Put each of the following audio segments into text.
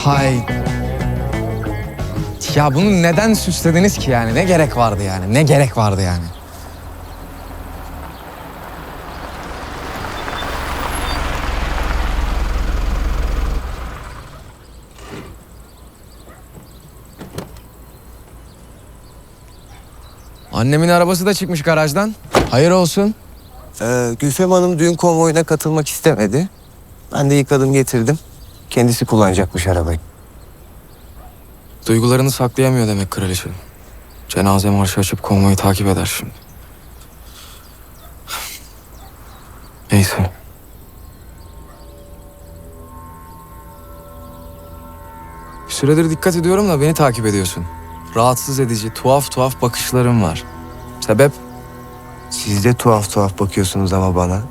Hay. Ya bunu neden süslediniz ki yani? Ne gerek vardı yani? Ne gerek vardı yani? Annemin arabası da çıkmış garajdan. Hayır olsun. Ee, Gülfem Hanım düğün konvoyuna katılmak istemedi. Ben de yıkadım getirdim. Kendisi kullanacakmış arabayı. Duygularını saklayamıyor demek kraliçe. Cenaze marşı açıp konvoyu takip eder şimdi. Neyse. Bir süredir dikkat ediyorum da beni takip ediyorsun. Rahatsız edici, tuhaf tuhaf bakışlarım var. Sebep? Siz de tuhaf tuhaf bakıyorsunuz ama bana.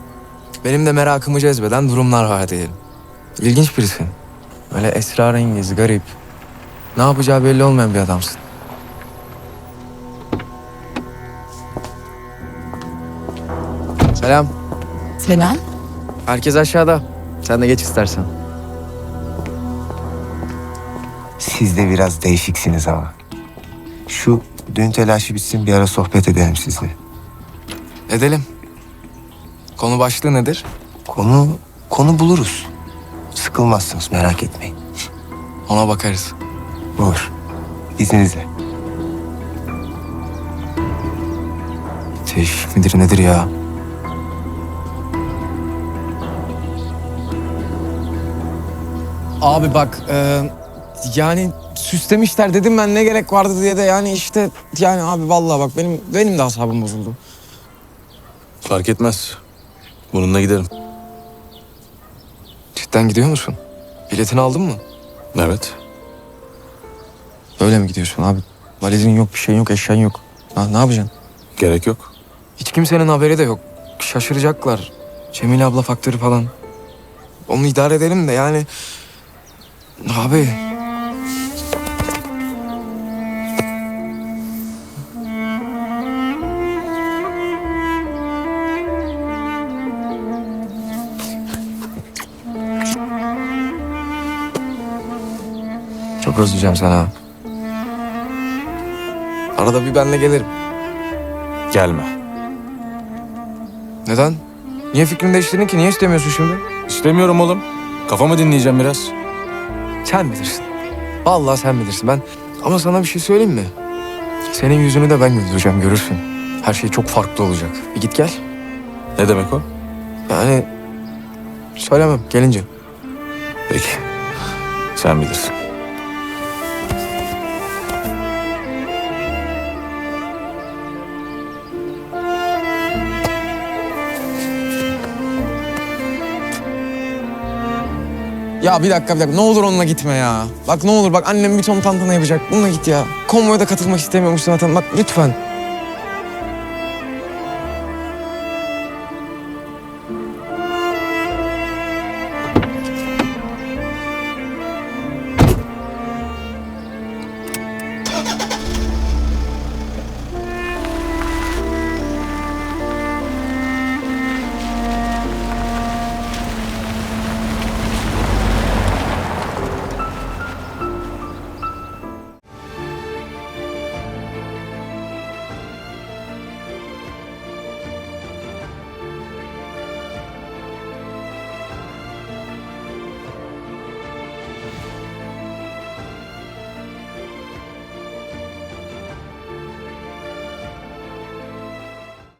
Benim de merakımı cezbeden durumlar var diyelim. İlginç birisin. Öyle esrarengiz, garip. Ne yapacağı belli olmayan bir adamsın. Selam. Selam. Herkes aşağıda. Sen de geç istersen. Siz de biraz değişiksiniz ama. Şu düğün telaşı bitsin bir ara sohbet edelim sizle. Edelim. Konu başlığı nedir? Konu, konu buluruz. Sıkılmazsınız merak etmeyin. Ona bakarız. Olur. İzninizle. Teşvik midir nedir ya? Abi bak e, yani süslemişler dedim ben ne gerek vardı diye de yani işte yani abi vallahi bak benim benim de asabım bozuldu. Fark etmez. Bununla giderim. Cidden gidiyor musun? Biletini aldın mı? Evet. Öyle mi gidiyorsun abi? Valizin yok, bir şeyin yok, eşyan yok. Ha, ne yapacaksın? Gerek yok. Hiç kimsenin haberi de yok. Şaşıracaklar. Cemile abla faktörü falan. Onu idare edelim de yani... Abi... Çok özleyeceğim seni ha. Arada bir benle gelirim. Gelme. Neden? Niye fikrini değiştirdin ki? Niye istemiyorsun şimdi? İstemiyorum oğlum. Kafamı dinleyeceğim biraz. Sen bilirsin. Vallahi sen bilirsin. Ben ama sana bir şey söyleyeyim mi? Senin yüzünü de ben güldüreceğim görürsün. Her şey çok farklı olacak. Bir git gel. Ne demek o? Yani söylemem gelince. Peki. Sen bilirsin. Ya bir dakika bir dakika ne olur onunla gitme ya. Bak ne olur bak annem bir ton tantana yapacak. Bununla git ya. Konvoya da katılmak istemiyormuş zaten. Bak lütfen.